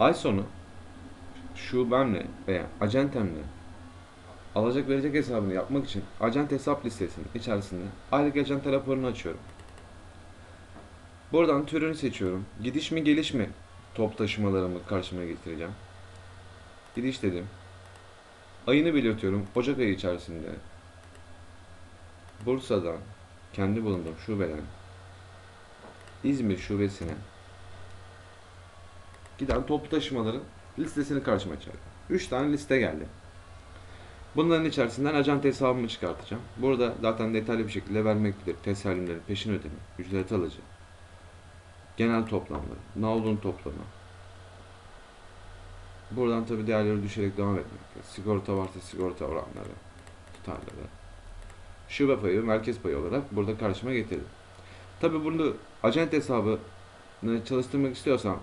Ay sonu şubemle veya acentemle alacak verecek hesabını yapmak için acent hesap listesinin içerisinde aylık acent raporunu açıyorum. Buradan türünü seçiyorum. Gidiş mi geliş mi top taşımalarımı karşıma getireceğim. Gidiş dedim. Ayını belirtiyorum. Ocak ayı içerisinde Bursa'dan kendi bulunduğum şubeden İzmir şubesine giden toplu taşımaların listesini karşıma çıkardım. 3 tane liste geldi. Bunların içerisinden acent hesabımı çıkartacağım. Burada zaten detaylı bir şekilde vermektedir. Teslimlerin peşin ödeme, ücret alıcı, genel toplamları, navlun toplamı. Buradan tabi değerleri düşerek devam etmekte. Sigorta varsa sigorta oranları, tutarları. Şube payı, merkez payı olarak burada karşıma getirdim. Tabi bunu acent hesabını çalıştırmak istiyorsam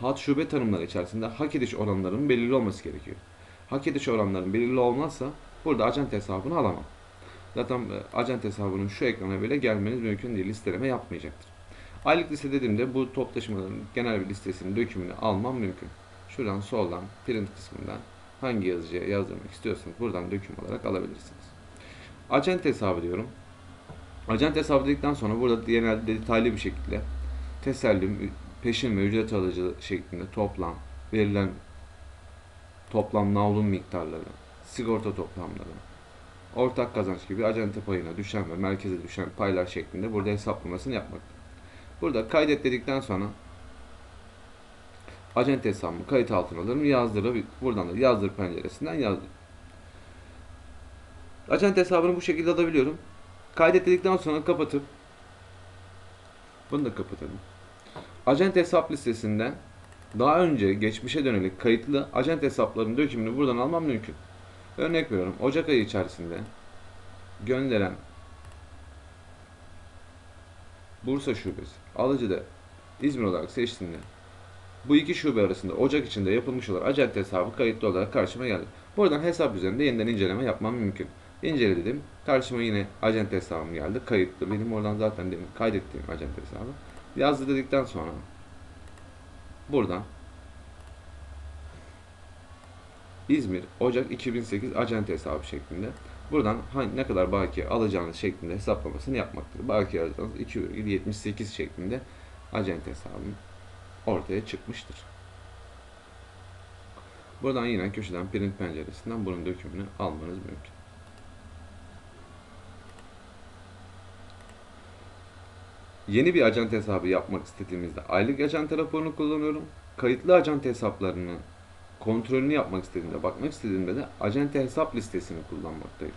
hat şube tanımları içerisinde hak ediş oranlarının belirli olması gerekiyor. Hak ediş oranlarının belirli olmazsa burada acent hesabını alamam. Zaten e, acent hesabının şu ekrana bile gelmeniz mümkün değil. Listeleme yapmayacaktır. Aylık liste dediğimde bu top taşımaların genel bir listesinin dökümünü almam mümkün. Şuradan soldan print kısmından hangi yazıcıya yazdırmak istiyorsanız buradan döküm olarak alabilirsiniz. Acent hesabı diyorum. Acent hesabı dedikten sonra burada genelde detaylı bir şekilde tesellim, peşin ve ücret alıcı şeklinde toplam verilen toplam navlun miktarları, sigorta toplamları, ortak kazanç gibi acente payına düşen ve merkeze düşen paylar şeklinde burada hesaplamasını yapmakta. Burada kaydet dedikten sonra acente hesabımı kayıt altına alırım. Yazdırı buradan da yazdır penceresinden yazdır. Acente hesabını bu şekilde alabiliyorum. Kaydet dedikten sonra kapatıp bunu da kapatalım. Acente hesap listesinden daha önce geçmişe dönelik kayıtlı acent hesaplarının dökümünü buradan almam mümkün. Örnek veriyorum. Ocak ayı içerisinde gönderen Bursa şubesi, alıcı da İzmir olarak seçtiğinde bu iki şube arasında Ocak içinde yapılmış olan acent hesabı kayıtlı olarak karşıma geldi. Buradan hesap üzerinde yeniden inceleme yapmam mümkün. İncele dedim. Karşıma yine acent hesabım geldi. Kayıtlı. Benim oradan zaten demin kaydettiğim acent hesabı. Yazdı dedikten sonra buradan İzmir Ocak 2008 acent hesabı şeklinde buradan hangi, ne kadar bakiye alacağınız şeklinde hesaplamasını yapmaktadır. Bakiye alacağınız 2,78 şeklinde acent hesabım ortaya çıkmıştır. Buradan yine köşeden print penceresinden bunun dökümünü almanız mümkün. Yeni bir acent hesabı yapmak istediğimizde aylık acent raporunu kullanıyorum. Kayıtlı acent hesaplarını kontrolünü yapmak istediğimde, bakmak istediğimde de acente hesap listesini kullanmaktayım.